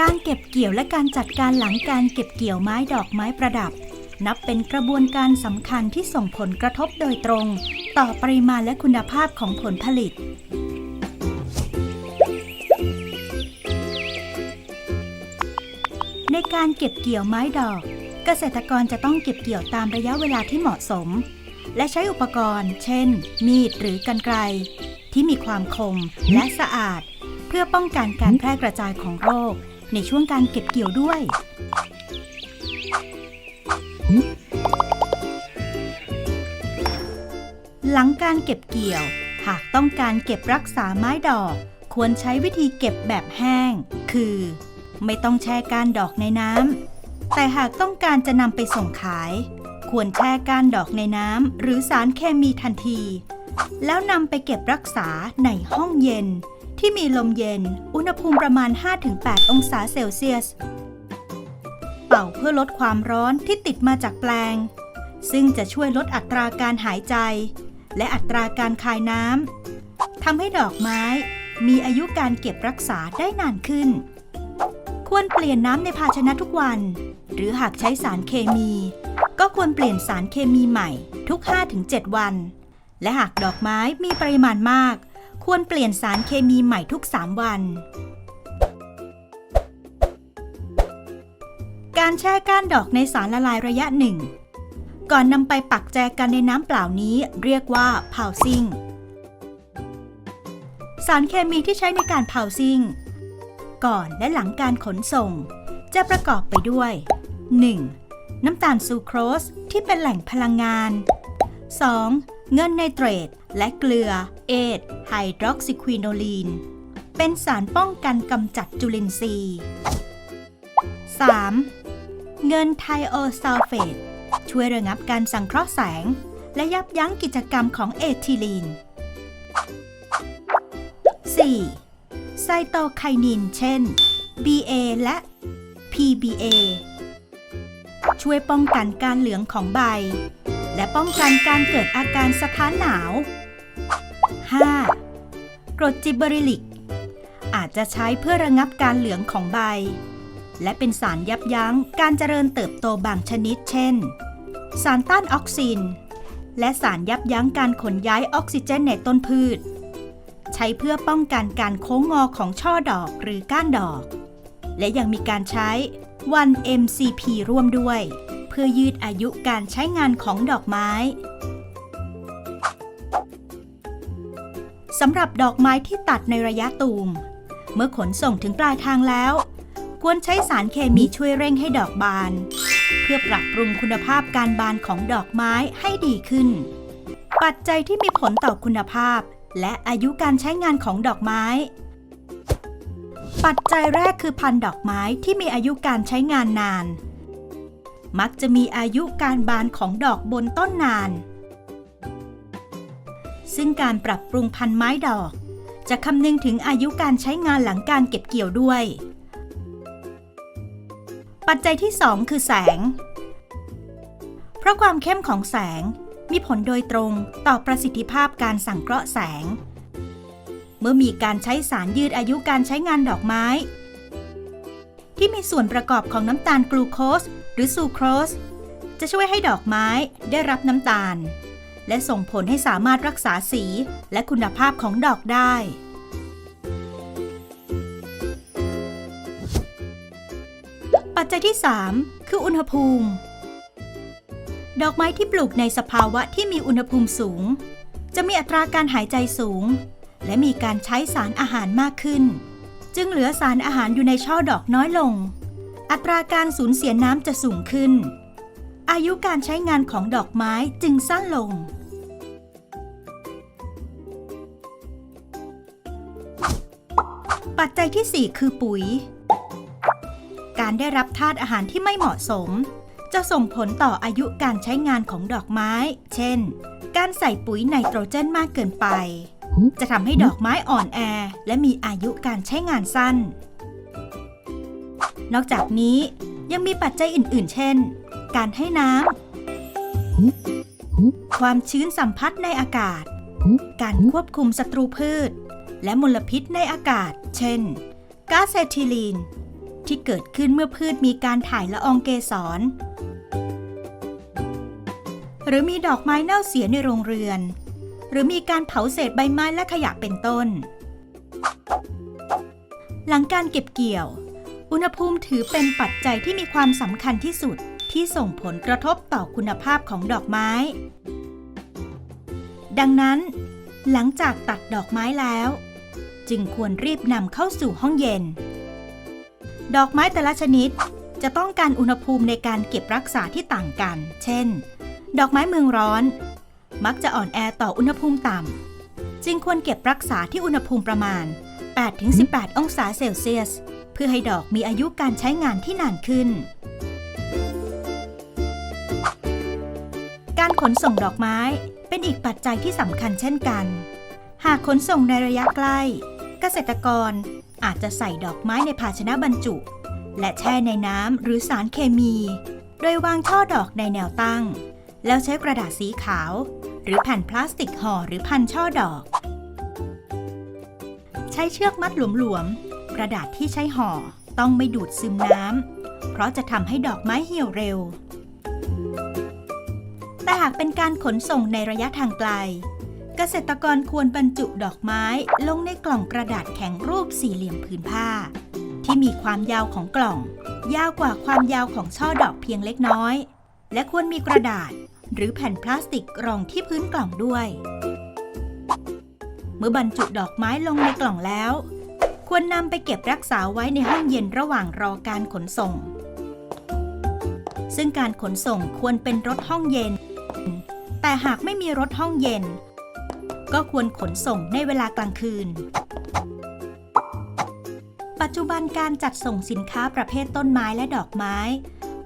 การเก็บเกี่ยวและการจัดการหลังการเก็บเกี่ยวไม้ดอกไม้ประดับ นับเป็นกระบวนการสำคัญที่ส่งผลกระทบโดยตรง ต่อปริมาณและคุณภาพของผลผลิต ในการเก็บเกี่ยวไม้ดอก เกษตรกรจะต้องเก็บเกี่ยวตามระยะเวลาที่เหมาะสม และใช้อุปกรณ์ เช่น มีดหรือกรรไกรที่มีความคมและสะอาด เพื่อป้องกันการแพร่กระจายของโรค ในช่วงการเก็บเกี่ยวด้วย หลังการเก็บเกี่ยว หากต้องการเก็บรักษาไม้ดอก ควรใช้วิธีเก็บแบบแห้ง คือ ไม่ต้องแช่ก้านดอกในน้ำแต่หากต้องการจะนำไปส่งขาย ควรแช่ก้านดอกในน้ำหรือสารเคมีทันที แล้วนำไปเก็บรักษาในห้องเย็น ที่มีลมเย็น อุณหภูมิประมาณ 5-8 องศาเซลเซียส เป่าเพื่อลดความร้อนที่ติดมาจากแปลง ซึ่งจะช่วยลดอัตราการหายใจ และอัตราการคายน้ำทำให้ดอกไม้ มีอายุการเก็บรักษาได้นานขึ้น ควรเปลี่ยนน้ำในภาชนะทุกวัน หรือหากใช้สารเคมี ก็ควรเปลี่ยนสารเคมีใหม่ทุก 5-7 วัน และหากดอกไม้มีปริมาณมาก ควรเปลี่ยนสารเคมีใหม่ทุก 3 วัน การแช่ก้านดอกในสารละลายระยะหนึ่ง ก่อนนำไปปักแจกันในน้ำเปล่านี้เรียกว่าพาวซิ่ง สารเคมีที่ใช้ในการพาวซิ่ง ก่อนและหลังการขนส่ง จะประกอบไปด้วย 1. น้ำตาลซูโครสที่เป็นแหล่งพลังงาน 2. เงินไนเตรต และเกลือ เอทไฮดรอกซิควิโนลีน เป็นสารป้องกันกำจัดจุลินทรีย์ 3. เงินไทโอซัลเฟต ช่วยระงับการสังเคราะห์แสง และยับยั้งกิจกรรมของเอทิลีน 4. ไซโตไคนิน เช่น BA และ PBA ช่วยป้องกันการเหลืองของใบ และป้องกันการเกิดอาการสะท้านหนาว 5. กรดจิบเบริลิก อาจจะใช้เพื่อระงับการเหลืองของใบ และเป็นสารยับยั้งการเจริญเติบโตบางชนิด เช่น สารต้านออกซิน และสารยับยั้งการขนย้ายออกซิเจนในต้นพืช ใช้เพื่อป้องกันการโค้งงอของช่อดอกหรือก้านดอก และยังมีการใช้ 1-MCP ร่วมด้วย เพื่อยืดอายุการใช้งานของดอกไม้สำหรับดอกไม้ที่ตัดในระยะตูม เมื่อขนส่งถึงปลายทางแล้ว ควรใช้สารเคมีช่วยเร่งให้ดอกบาน เพื่อปรับปรุงคุณภาพการบานของดอกไม้ให้ดีขึ้น ปัจจัยที่มีผลต่อคุณภาพ และอายุการใช้งานของดอกไม้ ปัจจัยแรกคือพันธุ์ดอกไม้ที่มีอายุการใช้งานนาน มักจะมีอายุการบานของดอกบนต้นนาน ซึ่งการปรับปรุงพันธุ์ไม้ดอก จะคำนึงถึงอายุการใช้งานหลังการเก็บเกี่ยวด้วย ปัจจัยที่ 2 คือแสง เพราะความเข้มของแสงมีผลโดยตรงต่อประสิทธิภาพการสังเคราะห์แสง เมื่อมีการใช้สารยืดอายุการใช้งานดอกไม้ ที่มีส่วนประกอบของน้ำตาลกลูโคส หรือซูโครสจะช่วยให้ดอกไม้ได้รับน้ำตาล และส่งผลให้สามารถรักษาสีและคุณภาพของดอกได้ ปัจจัยที่ 3 คืออุณหภูมิ ดอกไม้ที่ปลูกในสภาวะที่มีอุณหภูมิสูง จะมีอัตราการหายใจสูง และมีการใช้สารอาหารมากขึ้น จึงเหลือสารอาหารอยู่ในช่อดอกน้อยลง อัตราการสูญเสียน้ำจะสูงขึ้น อายุการใช้งานของดอกไม้จึงสั้นลง ปัจจัยที่ 4 คือปุ๋ย การได้รับธาตุอาหารที่ไม่เหมาะสม จะส่งผลต่ออายุการใช้งานของดอกไม้ เช่น การใส่ปุ๋ยไนโตรเจนมากเกินไป จะทำให้ดอกไม้อ่อนแอ และมีอายุการใช้งานสั้น นอกจากนี้ยังมีปัจจัยอื่น ๆ เช่น การให้น้ำ ความชื้นสัมผัสในอากาศ การควบคุมศัตรูพืช และมลพิษในอากาศ เช่น ก๊าซเอทิลีน ที่เกิดขึ้นเมื่อพืชมีการถ่ายละอองเกสร หรือมีดอกไม้เน่าเสียในโรงเรือน หรือมีการเผาเศษใบไม้และขยะเป็นต้น หลังการเก็บเกี่ยว อุณหภูมิถือเป็นปัจจัยที่มีความสำคัญที่สุดที่ส่งผลกระทบต่อคุณภาพของดอกไม้ ดังนั้น หลังจากตัดดอกไม้แล้ว จึงควรรีบนำเข้าสู่ห้องเย็น ดอกไม้แต่ละชนิดจะต้องการอุณหภูมิในการเก็บรักษาที่ต่างกัน เช่น ดอกไม้เมืองร้อน มักจะอ่อนแอต่ออุณหภูมิต่ำ จึงควรเก็บรักษาที่อุณหภูมิประมาณ 8-18 องศาเซลเซียส เพื่อให้ดอกมีอายุการใช้งานที่นานขึ้น การขนส่งดอกไม้เป็นอีกปัจจัยที่สำคัญเช่นกัน หากขนส่งในระยะใกล้ เกษตรกรอาจจะใส่ดอกไม้ในภาชนะบรรจุ และแช่ในน้ำหรือสารเคมี โดยวางช่อดอกในแนวตั้ง แล้วใช้กระดาษสีขาว หรือแผ่นพลาสติกห่อหรือพันช่อดอก ใช้เชือกมัดหลวมๆ กระดาษที่ใช้ห่อต้องไม่ดูดซึมน้ำ เพราะจะทำให้ดอกไม้เหี่ยวเร็ว แต่หากเป็นการขนส่งในระยะทางไกล เกษตรกรควรบรรจุดอกไม้ลงในกล่องกระดาษแข็งรูปสี่เหลี่ยมผืนผ้า ที่มีความยาวของกล่อง ยาวกว่าความยาวของช่อดอกเพียงเล็กน้อย และควรมีกระดาษ หรือแผ่นพลาสติกรองที่พื้นกล่องด้วย เมื่อบรรจุดอกไม้ลงในกล่องแล้ว ควรนำไปเก็บรักษาไว้ในห้องเย็นระหว่างรอการขนส่ง ซึ่งการขนส่งควรเป็นรถห้องเย็น แต่หากไม่มีรถห้องเย็น ก็ควรขนส่งในเวลากลางคืน ปัจจุบันการจัดส่งสินค้าประเภทต้นไม้และดอกไม้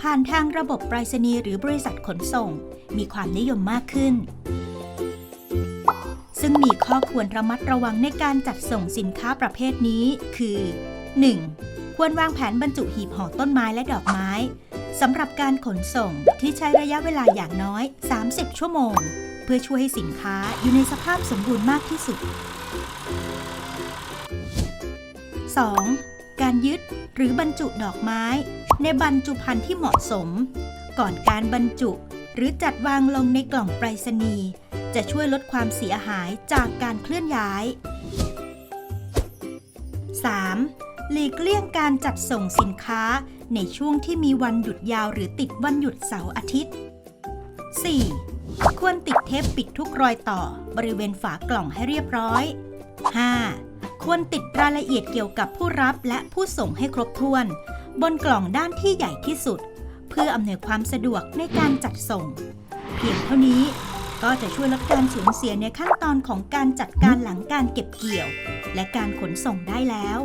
ผ่านทางระบบไปรษณีย์หรือบริษัทขนส่ง มีความนิยมมากขึ้น ซึ่งมีข้อควรระมัดระวังในการจัดส่งสินค้าประเภทนี้ คือ 1. ควรวางแผนบรรจุหีบห่อต้นไม้และดอกไม้สำหรับการขนส่งที่ใช้ระยะเวลาอย่างน้อย 30 ชั่วโมง เพื่อช่วยให้สินค้าอยู่ในสภาพสมบูรณ์มากที่สุด 2. การยึดหรือบรรจุดอกไม้ ในบรรจุภัณฑ์ที่เหมาะสม ก่อนการบรรจุ หรือจัดวางลงในกล่องไปรษณีย์ จะช่วยลดความเสียหายจากการเคลื่อนย้าย 3. หลีกเลี่ยงการจัดส่งสินค้าในช่วงที่มีวันหยุดยาวหรือติดวันหยุดเสาร์อาทิตย์ 4. ควรติดเทปปิดทุกรอยต่อบริเวณฝากล่องให้เรียบร้อย 5. ควรติดรายละเอียดเกี่ยวกับผู้รับและผู้ส่งให้ครบถ้วน บนกล่องด้านที่ใหญ่ที่สุด เพื่ออำนวยความสะดวกในการจัดส่ง เพียงเท่านี้ ก็จะช่วยลดการสูญเสียในขั้นตอนของการจัดการหลังการเก็บเกี่ยว และการขนส่งได้แล้ว